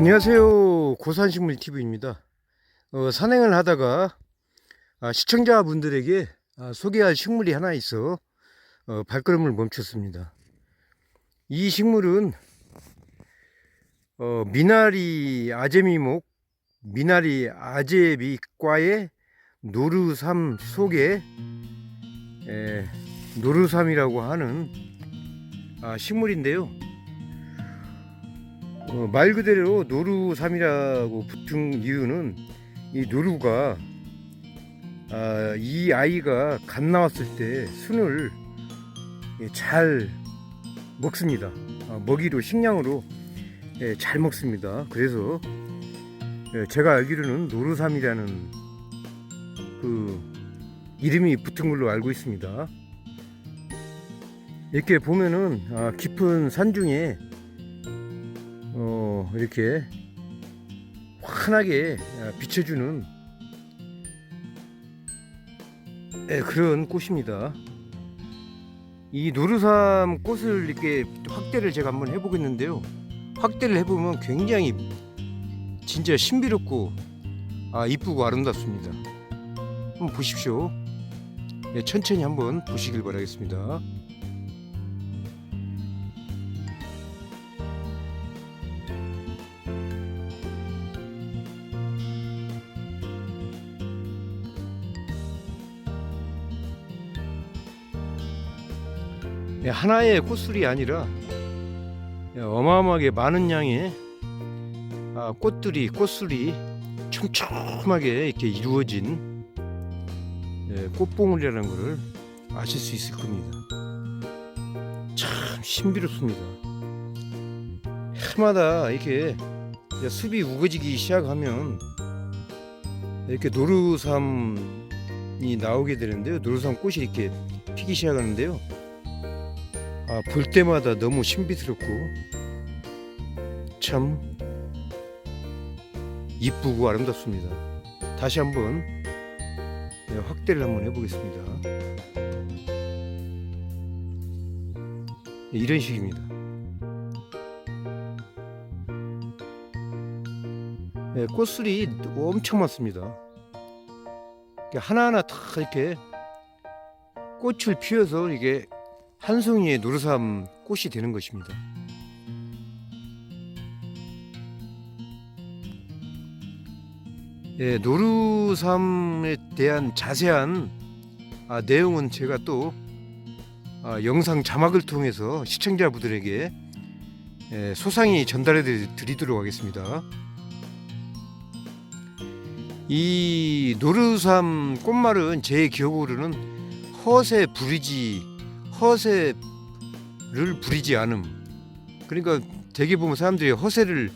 안녕하세요. 고산식물 TV입니다. 어, 산행을 하다가 아, 시청자분들에게 아, 소개할 식물이 하나 있어 어, 발걸음을 멈췄습니다. 이 식물은 어, 미나리 아제미목, 미나리 아제미과의 노르삼 속에 에, 노르삼이라고 하는 아, 식물인데요. 어, 말 그대로 노루삼이라고 붙은 이유는 이 노루가 아, 이 아이가 갓 나왔을 때 순을 예, 잘 먹습니다. 아, 먹이로 식량으로 예, 잘 먹습니다. 그래서 예, 제가 알기로는 노루삼이라는 그 이름이 붙은 걸로 알고 있습니다. 이렇게 보면은 아, 깊은 산 중에 어, 이렇게 환하게 아, 비춰주는 예, 그런 꽃입니다. 이 노르삼 꽃을 이렇게 확대를 제가 한번 해보겠는데요. 확대를 해보면 굉장히 진짜 신비롭고 아, 이쁘고 아름답습니다. 한번 보십시오. 예, 천천히 한번 보시길 바라겠습니다. 하나의 꽃술이 아니라 예, 어마어마하게 많은 양의 아, 꽃들이 꽃술이 촘촘하게 이렇게 이루어진 예, 꽃봉울이라는 것을 아실 수 있을 겁니다. 참 신비롭습니다. 해마다 이렇게 숲이 우거지기 시작하면 이렇게 노루삼이 나오게 되는데요. 노루삼 꽃이 이렇게 피기 시작하는데요. 아, 볼 때마다 너무 신비스럽고 참 이쁘고 아름답습니다. 다시 한번 네, 확대를 한번 해보겠습니다. 네, 이런 식입니다. 네, 꽃술이 엄청 많습니다. 하나하나 다 이렇게 꽃을 피워서 이게 한 송이의 노르삼 꽃이 되는 것입니다. 예, 노르삼에 대한 자세한 아, 내용은 제가 또 아, 영상 자막을 통해서 시청자분들에게 예, 소상히 전달해 드리도록 하겠습니다. 이 노르삼 꽃말은 제 기억으로는 허세 부리지 허세를 부리지 않음. 그러니까 대개 보면 사람들이 허세를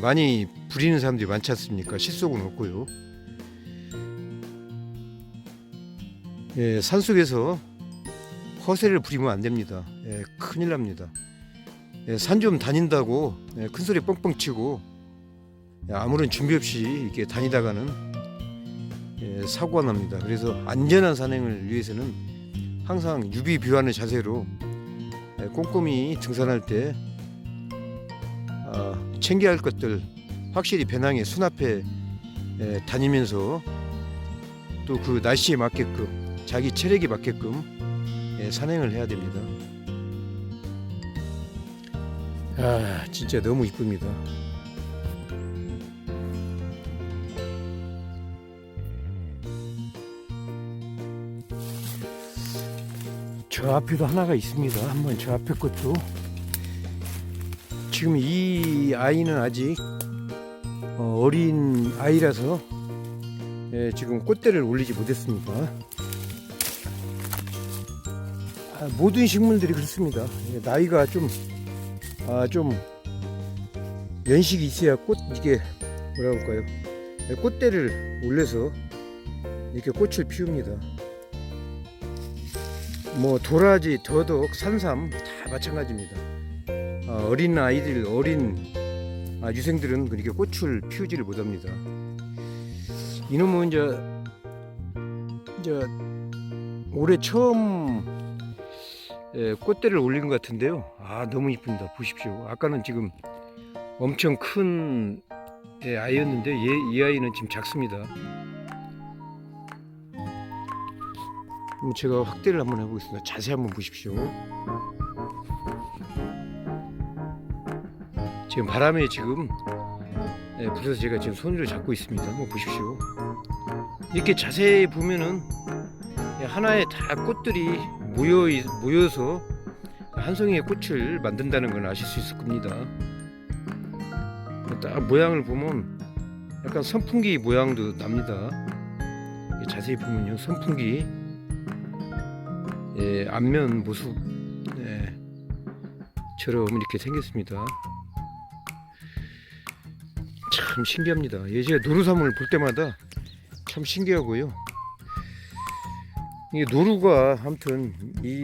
많이 부리는 사람들이 많지 않습니까? 실속은 없고요. 예, 산속에서 허세를 부리면 안 됩니다. 예, 큰일 납니다. 예, 산좀 다닌다고 예, 큰 소리 뻥뻥 치고 예, 아무런 준비 없이 이렇게 다니다가는 예, 사고가 납니다. 그래서 안전한 산행을 위해서는 항상 유비 비하는 자세로 예, 꼼꼼히 등산할 때 아, 챙겨야 할 것들 확실히 배낭에 수납해 예, 다니면서 또 그 날씨에 맞게끔 자기 체력에 맞게끔 예, 산행을 해야 됩니다. 아 진짜 너무 이쁩니다. 저 앞에도 하나가 있습니다. 한번 저 앞에 것도 지금 이 아이는 아직 어, 어린 아이라서 예, 지금 꽃대를 올리지 못했습니다. 아, 모든 식물들이 그렇습니다. 예, 나이가 좀, 아, 좀 연식이 있어야 꽃 이게 뭐라 할까요? 예, 꽃대를 올려서 이렇게 꽃을 피웁니다. 뭐 도라지, 더덕, 산삼 다 마찬가지입니다. 아, 어린 아이들, 어린 아, 유생들은 그렇게 꽃을 피우지를 못합니다. 이놈은 이제 이제 올해 처음 예, 꽃대를 올린 것 같은데요. 아 너무 이쁩니다. 보십시오. 아까는 지금 엄청 큰 예, 아이였는데 얘, 이 아이는 지금 작습니다. 그럼 제가 확대를 한번 해보겠습니다. 자세히 한번 보십시오. 지금 바람에 지금 예, 불어서 제가 지금 손으로 잡고 있습니다. 한번 보십시오. 이렇게 자세히 보면은 예, 하나에 다 꽃들이 모여 있- 모여서 한 송이의 꽃을 만든다는 걸 아실 수 있을 겁니다. 딱 모양을 보면 약간 선풍기 모양도 납니다. 예, 자세히 보면요, 선풍기 예, 앞면 모습 예, 처럼 이렇게 생겼습니다. 참 신기합니다. 예, 제가 노루삼을 볼 때마다 참 신기하고요. 이 노루가 아무튼 이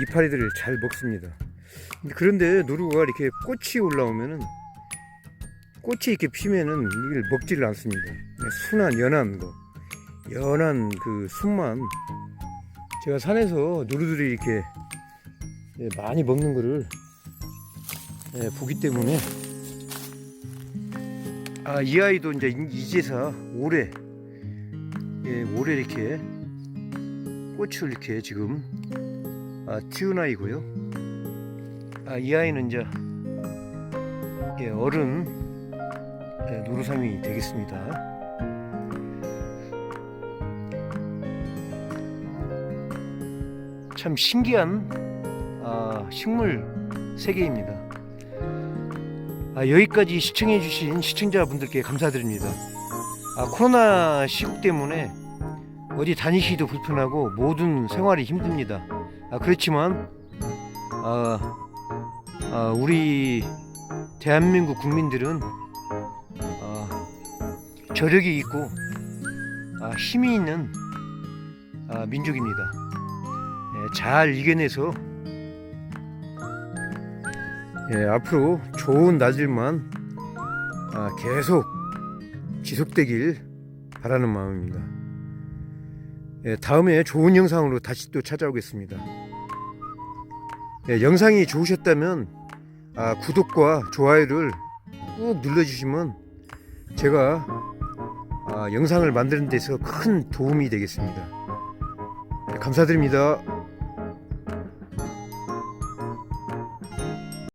이파리들을 잘 먹습니다. 그런데 노루가 이렇게 꽃이 올라오면은 꽃이 이렇게 피면은 이걸 먹지를 않습니다. 순한 연한 거, 연한 그 순만 제가 산에서 노루들이 이렇게 예, 많이 먹는 거를 예, 보기 때문에 아 이 아이도 이제 이- 이제서 올해 예, 올해 이렇게 꽃을 이렇게 지금 아, 튀운 아이고요. 아, 이 아이는 이제 예, 어른 예, 노루삼이 되겠습니다. 참 신기한 아, 식물 세계입니다. 아, 여기까지 시청해주신 시청자분들께 감사드립니다. 아, 코로나 시국 때문에 어디 다니기도 불편하고 모든 생활이 힘듭니다. 아, 그렇지만 아, 아, 우리 대한민국 국민들은 아, 저력이 있고 아, 힘이 있는 아, 민족입니다. 예, 잘 이겨내서 예, 앞으로 좋은 날들만 아, 계속 지속되길 바라는 마음입니다. 예, 다음에 좋은 영상으로 다시 또 찾아오겠습니다. 예, 영상이 좋으셨다면 아, 구독과 좋아요를 꾹 눌러주시면 제가 아, 영상을 만드는 데서 큰 도움이 되겠습니다. 예, 감사드립니다.